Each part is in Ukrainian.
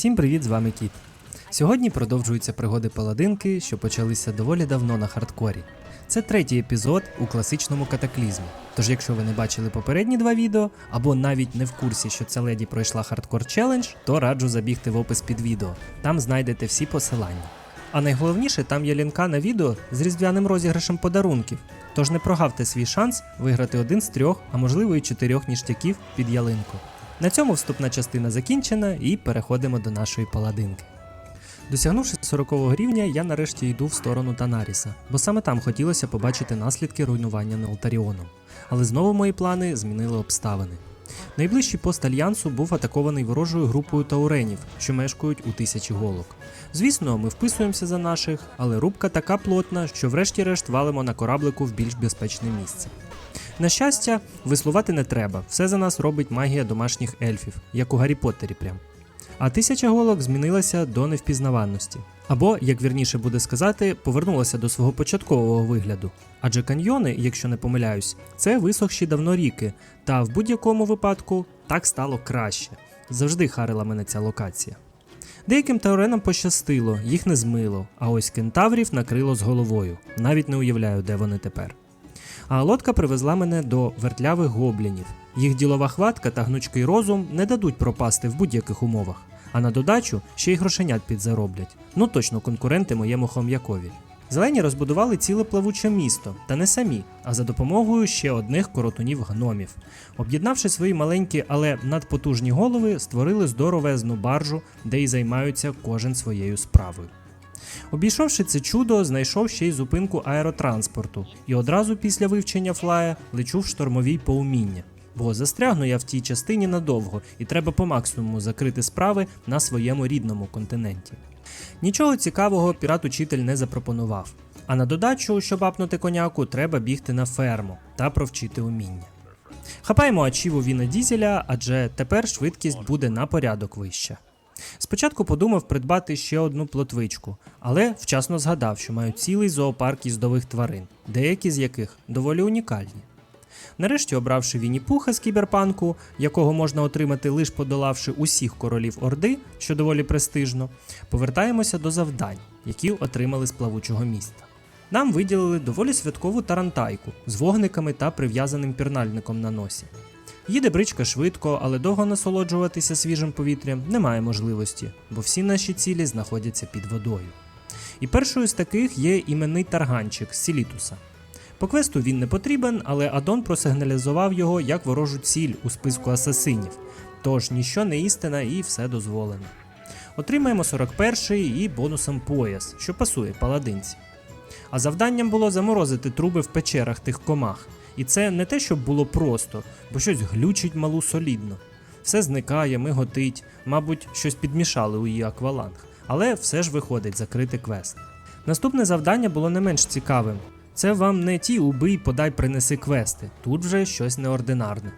Всім привіт, з вами Кіт. Сьогодні продовжуються пригоди паладинки, що почалися доволі давно на хардкорі. Це третій епізод у класичному катаклізмі. Тож, якщо ви не бачили попередні два відео, або навіть не в курсі, що ця леді пройшла хардкор челендж, то раджу забігти в опис під відео. Там знайдете всі посилання. А найголовніше, там є лінка на відео з різдвяним розіграшем подарунків. Тож не прогавте свій шанс виграти один з трьох, а можливо і чотирьох ніштяків під ялинку. На цьому вступна частина закінчена і переходимо до нашої паладинки. Досягнувши 40 рівня, я нарешті йду в сторону Танаріса, бо саме там хотілося побачити наслідки руйнування Нолтаріону. Але знову мої плани змінили обставини. Найближчий пост альянсу був атакований ворожою групою тауренів, що мешкають у тисячі голок. Звісно, ми вписуємося за наших, але рубка така плотна, що врешті-решт валимо на кораблику в більш безпечне місце. На щастя, веслувати не треба, все за нас робить магія домашніх ельфів, як у Гаррі Поттері прям. А тисяча голок змінилася до невпізнаванності. Або, як вірніше буде сказати, повернулася до свого початкового вигляду. Адже каньйони, якщо не помиляюсь, це висохші давно ріки, та в будь-якому випадку так стало краще. Завжди харила мене ця локація. Деяким тауренам пощастило, їх не змило, а ось кентаврів накрило з головою. Навіть не уявляю, де вони тепер. А лодка привезла мене до вертлявих гоблінів. Їх ділова хватка та гнучкий розум не дадуть пропасти в будь-яких умовах, а на додачу ще й грошенят підзароблять. Ну точно конкуренти моєму хом'якові. Зелені розбудували ціле плавуче місто, та не самі, а за допомогою ще одних коротунів гномів. Об'єднавши свої маленькі, але надпотужні голови, створили здоровезну баржу, де й займаються кожен своєю справою. Обійшовши це чудо, знайшов ще й зупинку аеротранспорту, і одразу після вивчення флая лечу в штормовій поуміння. Бо застрягну я в тій частині надовго, і треба по максимуму закрити справи на своєму рідному континенті. Нічого цікавого пірат-учитель не запропонував. А на додачу, щоб апнути коняку, треба бігти на ферму та провчити уміння. Хапаємо ачіву Віна Дізеля, адже тепер швидкість буде на порядок вища. Спочатку подумав придбати ще одну плотвичку, але вчасно згадав, що маю цілий зоопарк їздових тварин, деякі з яких доволі унікальні. Нарешті, обравши Вінні Пуха з кіберпанку, якого можна отримати лише подолавши усіх королів Орди, що доволі престижно, повертаємося до завдань, які отримали з плавучого міста. Нам виділили доволі святкову тарантайку з вогниками та прив'язаним пірнальником на носі. Їде бричка швидко, але довго насолоджуватися свіжим повітрям немає можливості, бо всі наші цілі знаходяться під водою. І першою з таких є іменний тарганчик Сілітуса. По квесту він не потрібен, але Адон просигналізував його як ворожу ціль у списку асасинів, тож ніщо не істина і все дозволено. Отримаємо 41-й і бонусом пояс, що пасує паладинці. А завданням було заморозити труби в печерах тих комах. І це не те, щоб було просто, бо щось глючить малу солідно. Все зникає, миготить, мабуть, щось підмішали у її акваланг, але все ж виходить закрити квест. Наступне завдання було не менш цікавим. Це вам не ті убий, подай, принеси квести, тут вже щось неординарне.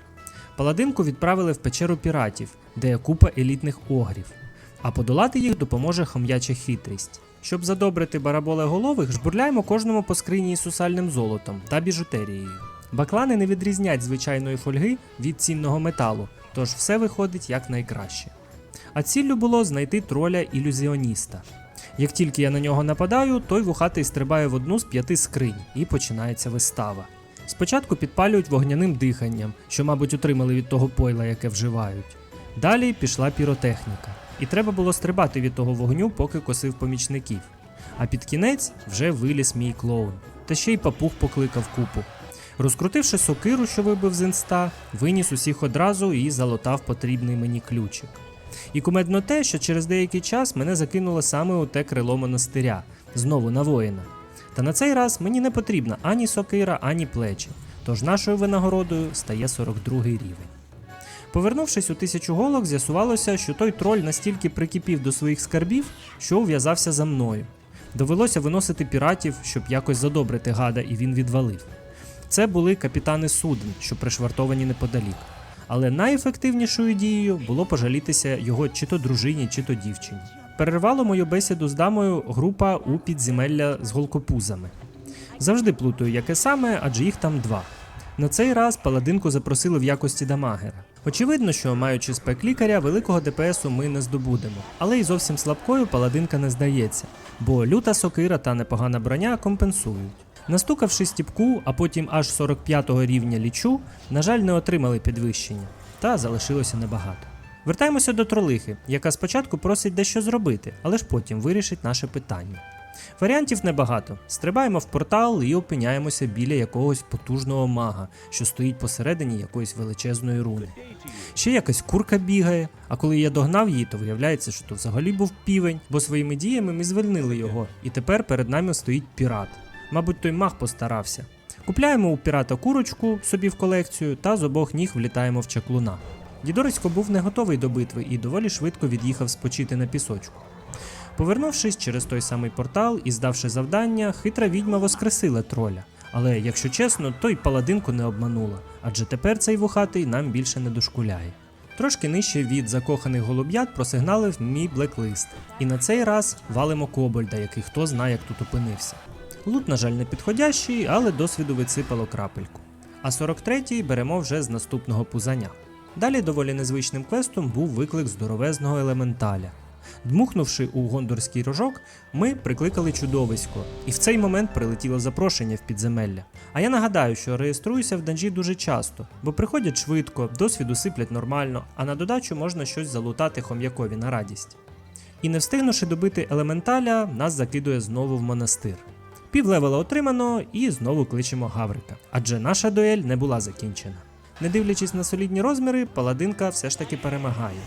Паладинку відправили в печеру піратів, де є купа елітних огрів, а подолати їх допоможе хом'яча хитрість. Щоб задобрити бараболеголових, жбурляємо кожному по скрині із сусальним золотом та біжутерією. Баклани не відрізнять звичайної фольги від цінного металу, тож все виходить як найкраще. А ціллю було знайти троля ілюзіоніста. Як тільки я на нього нападаю, той вухатий стрибає в одну з п'яти скринь і починається вистава. Спочатку підпалюють вогняним диханням, що, мабуть, отримали від того пойла, яке вживають. Далі пішла піротехніка, і треба було стрибати від того вогню, поки косив помічників. А під кінець вже виліз мій клоун, та ще й папух покликав купу. Розкрутивши сокиру, що вибив з інста, виніс усіх одразу і залотав потрібний мені ключик. І кумедно те, що через деякий час мене закинуло саме у те крило монастиря, знову на воїна. Та на цей раз мені не потрібна ані сокира, ані плечі, тож нашою винагородою стає 42 рівень. Повернувшись у тисячу голок, з'ясувалося, що той троль настільки прикипів до своїх скарбів, що ув'язався за мною. Довелося виносити піратів, щоб якось задобрити гада, і він відвалив. Це були капітани суден, що пришвартовані неподалік. Але найефективнішою дією було пожалітися його чи то дружині, чи то дівчині. Перервало мою бесіду з дамою група у підземелля з голкопузами. Завжди плутаю, яке саме, адже їх там два. На цей раз паладинку запросили в якості дамагера. Очевидно, що маючи спек лікаря, великого ДПСу ми не здобудемо, але й зовсім слабкою паладинка не здається, бо люта сокира та непогана броня компенсують. Настукавши стіпку, а потім аж 45-го рівня лічу, на жаль, не отримали підвищення, та залишилося небагато. Вертаємося до тролихи, яка спочатку просить дещо зробити, але ж потім вирішить наше питання. Варіантів небагато. Стрибаємо в портал і опиняємося біля якогось потужного мага, що стоїть посередині якоїсь величезної руни. Ще якась курка бігає, а коли я догнав її, то виявляється, що то взагалі був півень, бо своїми діями ми звільнили його, і тепер перед нами стоїть пірат. Мабуть, той маг постарався. Купляємо у пірата курочку собі в колекцію та з обох ніг влітаємо в чаклуна. Дідорисько був не готовий до битви і доволі швидко від'їхав спочити на пісочку. Повернувшись через той самий портал і здавши завдання, хитра відьма воскресила троля. Але, якщо чесно, то й паладинку не обманула, адже тепер цей вухатий нам більше не дошкуляє. Трошки нижче від закоханих голуб'ят просигналив мій блеклист, і на цей раз валимо кобальда, який хто знає, як тут опинився. Лут, на жаль, не підходящий, але досвіду відсипало крапельку. А 43-й беремо вже з наступного пузання. Далі доволі незвичним квестом був виклик здоровезного елементаля. Дмухнувши у гондорський рожок, ми прикликали чудовисько, і в цей момент прилетіло запрошення в підземелля. А я нагадаю, що реєструюся в данжі дуже часто, бо приходять швидко, досвіду сиплять нормально, а на додачу можна щось залутати хом'якові на радість. І не встигнувши добити елементаля, нас закидує знову в монастир. Півлевела отримано і знову кличемо Гаврика, адже наша дуель не була закінчена. Не дивлячись на солідні розміри, паладинка все ж таки перемагає.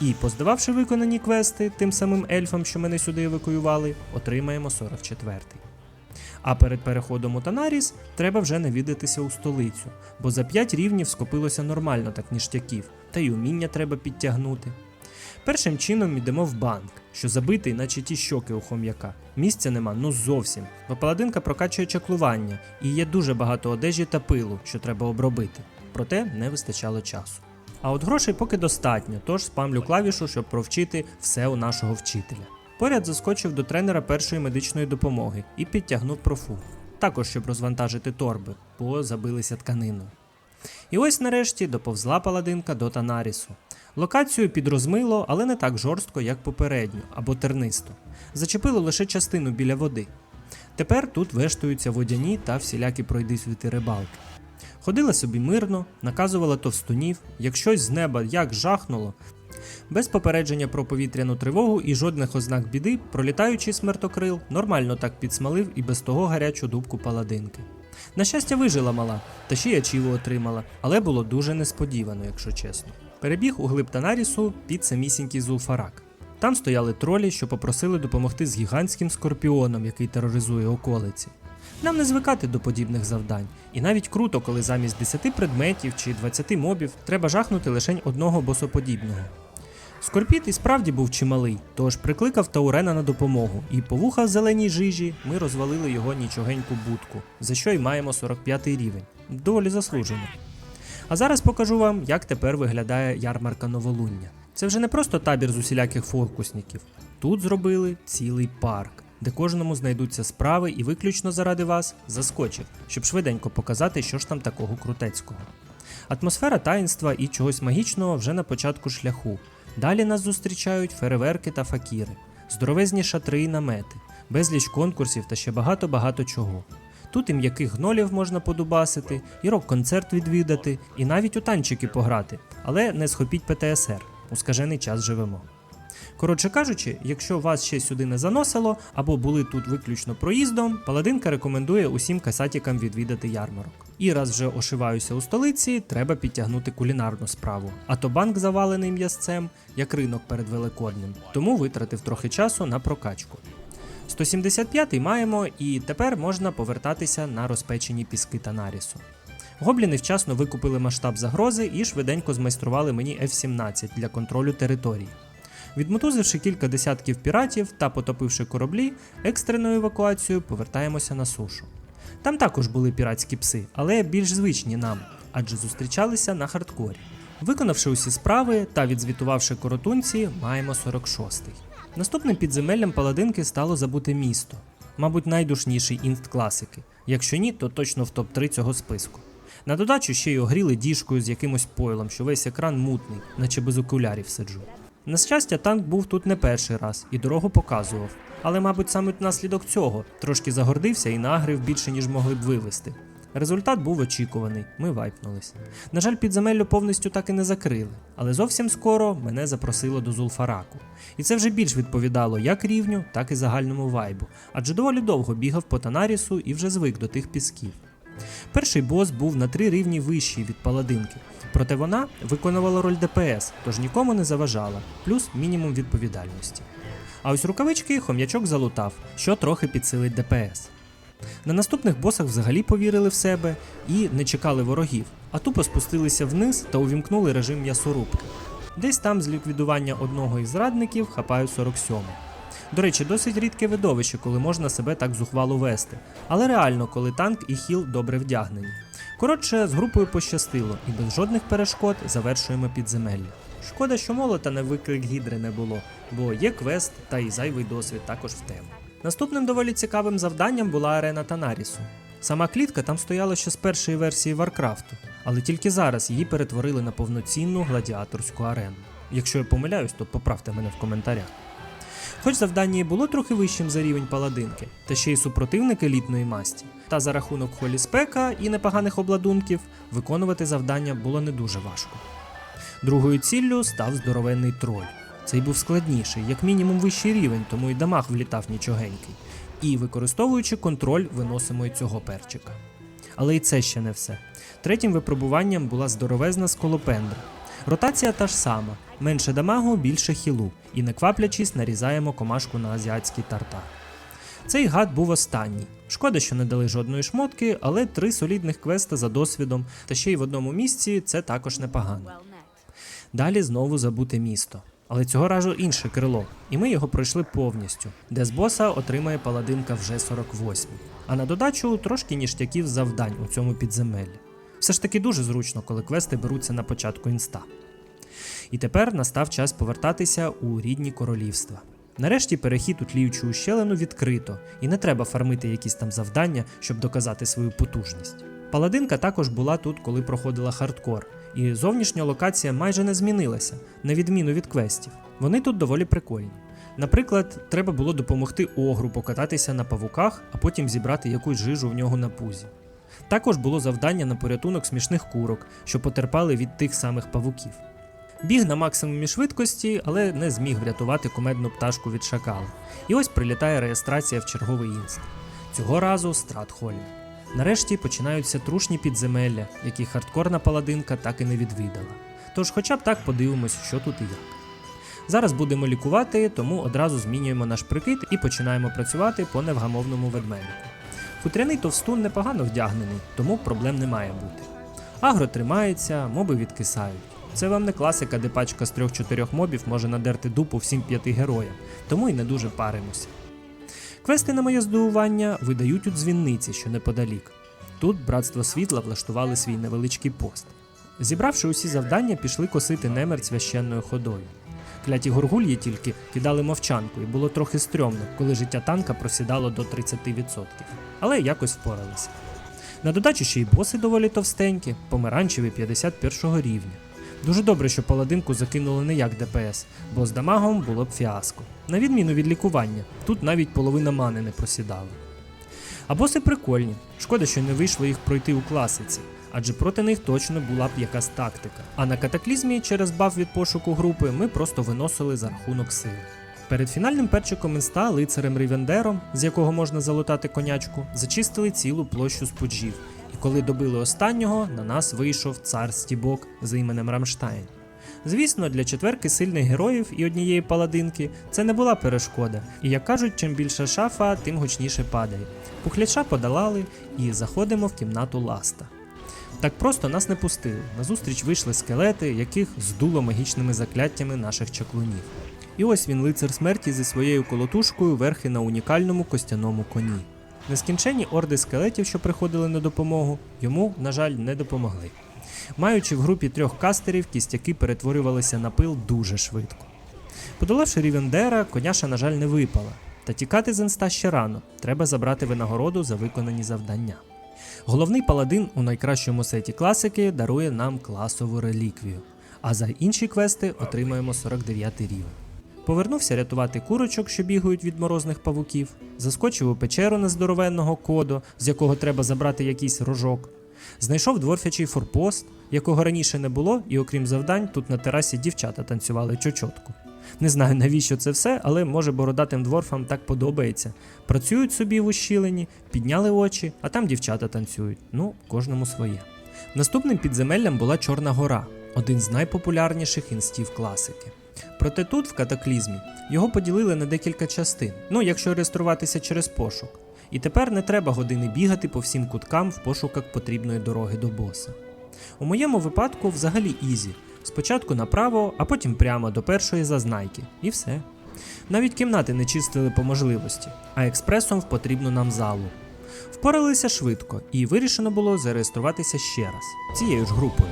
І, поздававши виконані квести тим самим ельфам, що мене сюди евакуювали, отримаємо 44-й. А перед переходом у Танаріс треба вже навідатися у столицю, бо за 5 рівнів скопилося нормально так ніштяків, та й уміння треба підтягнути. Першим чином йдемо в банк, що забитий, наче ті щоки у хом'яка. Місця нема ну зовсім, бо паладинка прокачує чаклування, і є дуже багато одежі та пилу, що треба обробити. Проте не вистачало часу. А от грошей поки достатньо, тож спамлю клавішу, щоб провчити все у нашого вчителя. Поряд заскочив до тренера першої медичної допомоги і підтягнув профу. Також щоб розвантажити торби, бо забилися тканиною. І ось нарешті доповзла паладинка до Танарісу. Локацію підрозмило, але не так жорстко, як попередню або тернисто. Зачепило лише частину біля води. Тепер тут вештуються водяні та всілякі пройдисвіти рибалки. Ходила собі мирно, наказувала товстунів, як щось з неба як жахнуло. Без попередження про повітряну тривогу і жодних ознак біди, пролітаючий смертокрил, нормально так підсмалив і без того гарячу дубку паладинки. На щастя, вижила мала, та ще й ачіву отримала, але було дуже несподівано, якщо чесно. Перебіг у глиб Танарісу під самісінький Зулфарак. Там стояли тролі, що попросили допомогти з гігантським скорпіоном, який тероризує околиці. Нам не звикати до подібних завдань, і навіть круто, коли замість 10 предметів чи 20 мобів треба жахнути лише одного босоподібного. Скорпіт і справді був чималий, тож прикликав Таурена на допомогу, і по вуха зеленій жижі ми розвалили його нічогеньку будку, за що й маємо 45 рівень. Доволі заслужено. А зараз покажу вам, як тепер виглядає ярмарка новолуння. Це вже не просто табір з усіляких фокусників. Тут зробили цілий парк, де кожному знайдуться справи і виключно заради вас заскочив, щоб швиденько показати, що ж там такого крутецького. Атмосфера таїнства і чогось магічного вже на початку шляху. Далі нас зустрічають фейерверки та факіри, здоровезні шатри і намети, безліч конкурсів та ще багато-багато чого. Тут і м'яких гнолів можна подубасити, і рок-концерт відвідати, і навіть у танчики пограти, але не схопіть ПТСР, у скажений час живемо. Коротше кажучи, якщо вас ще сюди не заносило або були тут виключно проїздом, паладинка рекомендує усім касатікам відвідати ярмарок. І раз вже ошиваюся у столиці, треба підтягнути кулінарну справу. А то банк завалений м'ясцем, як ринок перед Великоднем, тому витратив трохи часу на прокачку. 175 маємо, і тепер можна повертатися на розпечені піски Танарісу. Гобліни вчасно викупили масштаб загрози і швиденько змайстрували мені F-17 для контролю території. Відмотузивши кілька десятків піратів та потопивши кораблі, екстреною евакуацією повертаємося на сушу. Там також були піратські пси, але більш звичні нам, адже зустрічалися на хардкорі. Виконавши усі справи та відзвітувавши коротунці, маємо 46-й. Наступним підземеллям паладинки стало забути місто, мабуть, найдушніший інст класики. Якщо ні, то точно в топ-3 цього списку. На додачу ще й огріли діжкою з якимось пойлом, що весь екран мутний, наче без окулярів сиджу. На щастя, танк був тут не перший раз і дорогу показував. Але, мабуть, саме внаслідок цього трошки загордився і нагрив більше, ніж могли б вивести. Результат був очікуваний, ми вайпнулись. На жаль, підземелля повністю так і не закрили, але зовсім скоро мене запросило до Зулфараку. І це вже більш відповідало як рівню, так і загальному вайбу, адже доволі довго бігав по Танарісу і вже звик до тих пісків. Перший бос був на три рівні вищий від паладинки, проте вона виконувала роль ДПС, тож нікому не заважала, плюс мінімум відповідальності. А ось рукавички хом'ячок залутав, що трохи підсилить ДПС. На наступних босах взагалі повірили в себе і не чекали ворогів, а тупо спустилися вниз та увімкнули режим м'ясорубки. Десь там з ліквідування одного із зрадників хапаю 47. До речі, досить рідке видовище, коли можна себе так зухвало вести, але реально, коли танк і хіл добре вдягнені. Коротше, з групою пощастило, і без жодних перешкод завершуємо підземелля. Шкода, що молота на виклик гідри не було, бо є квест та і зайвий досвід також в тему. Наступним доволі цікавим завданням була арена Танарісу. Сама клітка там стояла ще з першої версії Варкрафту, але тільки зараз її перетворили на повноцінну гладіаторську арену. Якщо я помиляюсь, то поправте мене в коментарях. Хоч завдання і було трохи вищим за рівень паладинки, та ще й супротивник елітної масті, та за рахунок холі спека і непоганих обладунків виконувати завдання було не дуже важко. Другою ціллю став здоровенний троль. Цей був складніший, як мінімум вищий рівень, тому й дамаг влітав нічогенький. І використовуючи контроль, виносимо й цього перчика. Але і це ще не все. Третім випробуванням була здоровезна сколопендра. Ротація та ж сама: менше дамагу, більше хілу, і не кваплячись, нарізаємо комашку на азіатський тартар. Цей гад був останній. Шкода, що не дали жодної шмотки, але три солідних квеста за досвідом, та ще й в одному місці це також непогано. Далі знову забуте місто. Але цього разу інше крило, і ми його пройшли повністю, де з боса отримає паладинка вже 48. А на додачу трошки ніштяків завдань у цьому підземеллі. Все ж таки дуже зручно, коли квести беруться на початку інста. І тепер настав час повертатися у рідні королівства. Нарешті перехід у тліючу ущелину відкрито, і не треба фармити якісь там завдання, щоб доказати свою потужність. Паладинка також була тут, коли проходила хардкор, і зовнішня локація майже не змінилася, на відміну від квестів. Вони тут доволі прикольні. Наприклад, треба було допомогти огру покататися на павуках, а потім зібрати якусь жижу в нього на пузі. Також було завдання на порятунок смішних курок, що потерпали від тих самих павуків. Біг на максимумі швидкості, але не зміг врятувати кумедну пташку від шакала. І ось прилітає реєстрація в черговий інст. Цього разу Стратхольм. Нарешті починаються трушні підземелля, які хардкорна паладинка так і не відвідала. Тож, хоча б так подивимось, що тут і як. Зараз будемо лікувати, тому одразу змінюємо наш прикид і починаємо працювати по невгамовному ведмедику. Хутряний товстун непогано вдягнений, тому проблем не має бути. Агро тримається, моби відкисають. Це вам не класика, де пачка з 3-4 мобів може надерти дупу всім п'яти героям, тому й не дуже паримося. Квести на моє здивування видають у дзвінниці, що неподалік. Тут братство світла влаштували свій невеличкий пост. Зібравши усі завдання, пішли косити немер священною ходою. Кляті горгульї тільки кидали мовчанку, і було трохи стрьомно, коли життя танка просідало до 30%. Але якось впоралися. На додачу ще й боси доволі товстенькі, помаранчеві 51 рівня. Дуже добре, що паладинку закинули не як ДПС, бо з дамагом було б фіаско. На відміну від лікування, тут навіть половина мани не просідала. А боси прикольні. Шкода, що не вийшло їх пройти у класиці, адже проти них точно була б якась тактика. А на катаклізмі через баф від пошуку групи ми просто виносили за рахунок сили. Перед фінальним перчиком інста лицарем Рівендером, з якого можна залутати конячку, зачистили цілу площу споджів. Коли добили останнього, на нас вийшов цар Стібок з іменем Рамштайн. Звісно, для четверки сильних героїв і однієї паладинки це не була перешкода, і як кажуть, чим більша шафа, тим гучніше падає. Пухляча подолали і заходимо в кімнату ласта. Так просто нас не пустили. Назустріч вийшли скелети, яких здуло магічними закляттями наших чаклунів. І ось він лицар смерті зі своєю колотушкою верхи на унікальному костяному коні. Нескінченні орди скелетів, що приходили на допомогу, йому, на жаль, не допомогли. Маючи в групі трьох кастерів, кістяки перетворювалися на пил дуже швидко. Подолавши Рівендера, коняша, на жаль, не випала. Та тікати з інста ще рано, треба забрати винагороду за виконані завдання. Головний паладин у найкращому сеті класики дарує нам класову реліквію, а за інші квести отримаємо 49 рівень. Повернувся рятувати курочок, що бігають від морозних павуків, заскочив у печеру нездоровенного коду, з якого треба забрати якийсь рожок. Знайшов дворфячий форпост, якого раніше не було, і окрім завдань, тут на терасі дівчата танцювали чочотку. Не знаю навіщо це все, але може бородатим дворфам так подобається. Працюють собі в ущілині, підняли очі, а там дівчата танцюють. Ну, кожному своє. Наступним підземеллям була Чорна гора, один з найпопулярніших інстів класики. Проте тут, в катаклізмі, його поділили на декілька частин, ну якщо реєструватися через пошук. І тепер не треба години бігати по всім куткам в пошуках потрібної дороги до боса. У моєму випадку взагалі ізі. Спочатку направо, а потім прямо до першої зазнайки. І все. Навіть кімнати не чистили по можливості, а експресом в потрібну нам залу. Впоралися швидко, і вирішено було зареєструватися ще раз цією ж групою.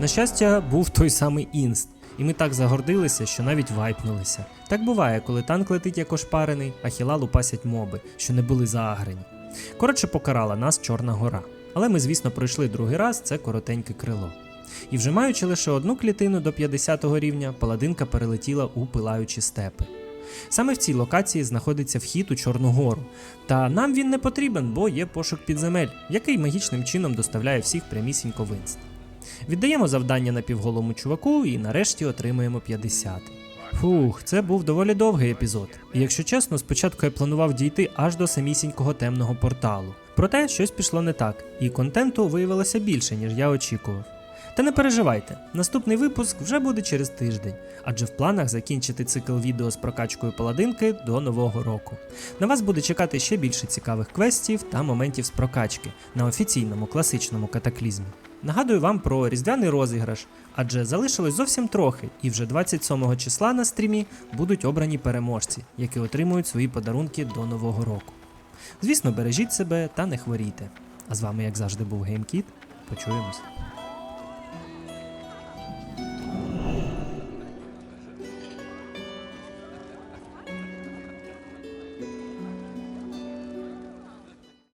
На щастя, був той самий інст, і ми так загордилися, що навіть вайпнулися. Так буває, коли танк летить як ошпарений, а хіла лупасять моби, що не були заагрені. Коротше, покарала нас Чорна гора. Але ми, звісно, пройшли другий раз це коротеньке крило. І вже маючи лише одну клітину до 50 рівня, паладинка перелетіла у пилаючі степи. Саме в цій локації знаходиться вхід у Чорну гору, та нам він не потрібен, бо є пошук підземель, який магічним чином доставляє всіх прямісінько в інст. Віддаємо завдання напівголому чуваку і нарешті отримаємо 50. Фух, це був доволі довгий епізод. І якщо чесно, спочатку я планував дійти аж до самісінького темного порталу. Проте щось пішло не так, і контенту виявилося більше, ніж я очікував. Та не переживайте, наступний випуск вже буде через тиждень, адже в планах закінчити цикл відео з прокачкою паладинки до нового року. На вас буде чекати ще більше цікавих квестів та моментів з прокачки на офіційному класичному катаклізмі. Нагадую вам про різдвяний розіграш, адже залишилось зовсім трохи, і вже 27 числа на стрімі будуть обрані переможці, які отримують свої подарунки до нового року. Звісно, бережіть себе та не хворійте. А з вами, як завжди, був GameKit. Почуємось.